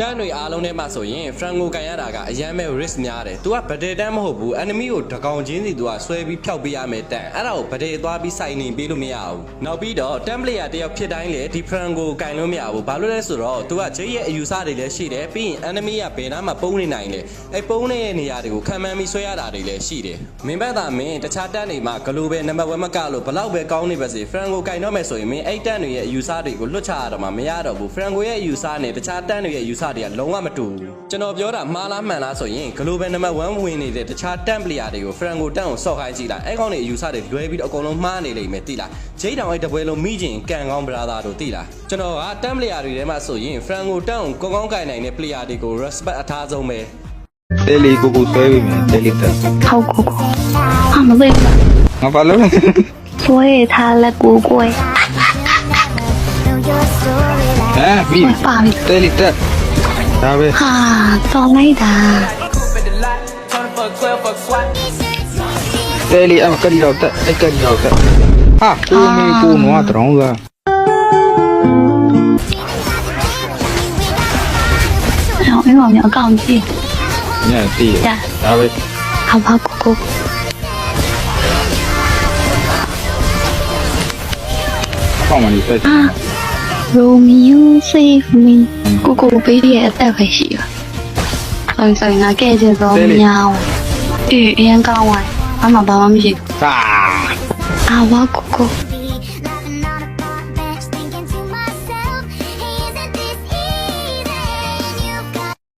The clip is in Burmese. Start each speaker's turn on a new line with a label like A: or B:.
A: တန်းတွေအားလုံးထဲမှာဆိုရင် Franco ကန်ရတာကအရန်မဲ့ risk များတယ်။ तू ကဗဒေတန်းမဟုတ်ဘူး enemy ကိုတကောင်ချင်းစီ तू ကဆွဲပြီးဖျောက်ပေးရမယ်တန်း။အဲ့ဒါကိုဗဒေသွားပြီးစိုက်နေပေးလို့မရဘူး။နောက်ပြီးတော့ temp player တယောက်ဖြစ်တိုင်းလေဒီ Franco ကိုကန်လို့မရဘူး။ဘာလို့လဲဆိုတော့ तू ကဂျိတ်ရဲ့အယူဆတွေလည်းရှိတယ်။ပြီးရင် enemy ကဘယ်နားမှာပုံနေနိုင်လဲ။အဲ့ပုံနေတဲ့နေရာတွေကိုခံမှန်းပြီးဆွဲရတာတွေလည်းရှိတယ်။မင်းဘက်သာမင်းတခြားတန်းတွေမှာ global number 1မကလို့ဘလောက်ပဲကောင်းနေပါစေ Franco ကန်တော့မယ်ဆိုရင်မင်းအဲ့တန်းတွေရဲ့အယူဆတွေကိုလွတ်ချရတော့မှမရတော့ဘူး။ Franco ရဲ့အယူဆနဲ့တခြားတန်းတွေရဲ့အယူဆ တွေကလုံးဝမတူဘူးကျွန်တော်ပြောတာမှားလားမှန်လားဆိုရင် global number 1ဝင်နေတဲ့တခြား temp player တွေကို franco တန့်ကိုဆော့ခိုင်းကြည့်လိုက်အဲကောင်တွေအယူဆတွေလွဲပြီးတော့အကုန်လုံးမှားနေလိမ့်မယ်သိလားဂျိတ်တောင်ရဲ့တပွဲလုံးမိကျင်ကန်ကောင်း brother တို့သိလားကျွန်တော်က temp player တွေထဲမှာဆိုရင် franco တန့်ကိုကောင်းကောင်းကန်နိုင်တဲ့ player တွေကို respect အထားဆုံးပဲ
B: တယ်လီကိုကိုဆွဲပြီးမယ်တယ်လီတက်
C: ထောက်ကိုကိုအမလေး
B: ငါပါလို့ဆွဲထားလ
C: က်ကိုကို Ah, bien. Telita.
B: ဟမ်ပြီ
C: 爸比
B: တယ်လီတက်ဒါပဲ
C: 啊，早累的，
B: တယ်လီအမကလီတော့တက်အဲ့ကလီတော့တက်ဟာကိုမင်းကိုနွားတောင်းလား
C: 然后因为我们要杠气，
B: ညတီးတယ်ဒါပဲ
C: 好吧，姑姑。
B: ပေါ့မလေးတက်
C: 啊 Romeo save me ကိုကိုပေးရဲ့အသက်ပဲရှိတာဆိုရင်ဆိုရင်ငါကဲချင်ဆုံးညောင်းအေးအရင်ကော
B: င်း
C: ဝိုင်းအမှဘာမှမရှိဘူး
B: အ
C: ာအဝါကိုကို